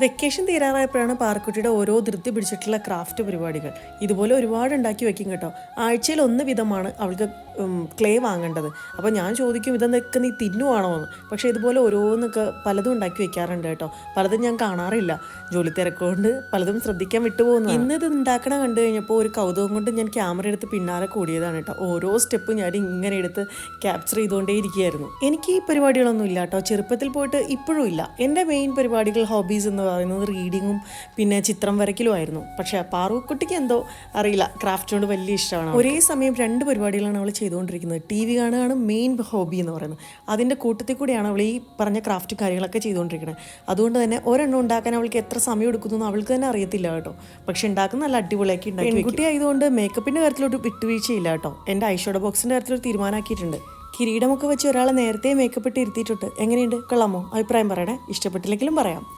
Vacation തീരാറായപ്പോഴാണ് പാർക്കുട്ടിയുടെ ഓരോ ധൃതി പിടിച്ചിട്ടുള്ള craft പരിപാടികൾ. ഇതുപോലെ ഒരുപാട് ഉണ്ടാക്കി വെക്കും കേട്ടോ. ആഴ്ചയിൽ ഒന്ന് വിധമാണ് അവൾക്ക് ക്ലേ വാങ്ങേണ്ടത്. അപ്പോൾ ഞാൻ ചോദിക്കും ഇതെന്നൊക്കെ നീ തിന്നുവാണോ എന്ന്? പക്ഷേ ഇതുപോലെ ഓരോന്നൊക്കെ പലതും ഉണ്ടാക്കി വെക്കാറുണ്ട് കേട്ടോ. പലതും ഞാൻ കാണാറില്ല. ജോലി തിരക്കുകൊണ്ട് പലതും ശ്രദ്ധിക്കാൻ വിട്ടുപോകുന്നു ഇന്ന് ഇത് ഉണ്ടാക്കണ കണ്ടു കഴിഞ്ഞപ്പോൾ ഒരു കൗതുകം കൊണ്ട് ഞാൻ ക്യാമറ എടുത്ത് പിന്നാലെ കൂടിയതാണ് കേട്ടോ. ഓരോ സ്റ്റെപ്പും ഞാൻ ഇങ്ങനെ എടുത്ത് ക്യാപ്ചർ ചെയ്തുകൊണ്ടേ ഇരിക്കുകയായിരുന്നു. എനിക്ക് ഈ പരിപാടികളൊന്നും ഇല്ല കേട്ടോ. ചെറുപ്പത്തിൽ പോയിട്ട് ഇപ്പോഴും ഇല്ല. എന്റെ മെയിൻ പരിപാടികൾ ഹോബീസ് എന്ന് പറയുന്നത് റീഡിങ്ങും പിന്നെ ചിത്രം വരയ്ക്കലും ആയിരുന്നു. പക്ഷേ പാറുക്കുട്ടിക്ക് എന്തോ അറിയില്ല. ക്രാഫ്റ്റിനോട് വലിയ ഇഷ്ടമാണ് ഒരേ സമയം രണ്ട് പരിപാടികളാണ് അവൾ ചെയ്തുകൊണ്ടിരിക്കുന്നത്. ടി വി കാണുകയാണ് മെയിൻ ഹോബി എന്ന് പറയുന്നത്. അതിന്റെ കൂട്ടത്തിൽ കൂടിയാണ് അവൾ ഈ പറഞ്ഞ ക്രാഫ്റ്റ് കാര്യങ്ങളൊക്കെ ചെയ്തുകൊണ്ടിരിക്കുന്നത് അതുകൊണ്ട് തന്നെ ഒരെണ്ണം ഉണ്ടാക്കാൻ അവൾക്ക് എത്ര സമയം എടുക്കുന്നു അവൾക്ക് തന്നെ അറിയത്തില്ല കേട്ടോ. പക്ഷെ ഉണ്ടാക്കുന്ന നല്ല അടിപൊളിയാക്കി ഉണ്ടാക്കി പെൺകുട്ടി ആയതുകൊണ്ട് മേക്കപ്പിന്റെ കാര്യത്തിലോട്ട് വിട്ടുവീഴ്ചയില്ല കേട്ടോ. എന്റെ ഐഷോഡോ ബോക്സിന്റെ കാര്യത്തിൽ തീരുമാനമാക്കിയിട്ടുണ്ട്. കിരീടമൊക്കെ വെച്ച് ഒരാളെ നേരത്തെ മേക്കപ്പ് ഇട്ട് ഇരുത്തിയിട്ടുണ്ട്. എങ്ങനെയുണ്ട്? കൊള്ളാമോ? അഭിപ്രായം പറയണേ. ഇഷ്ടപ്പെട്ടില്ലെങ്കിലും പറയാം.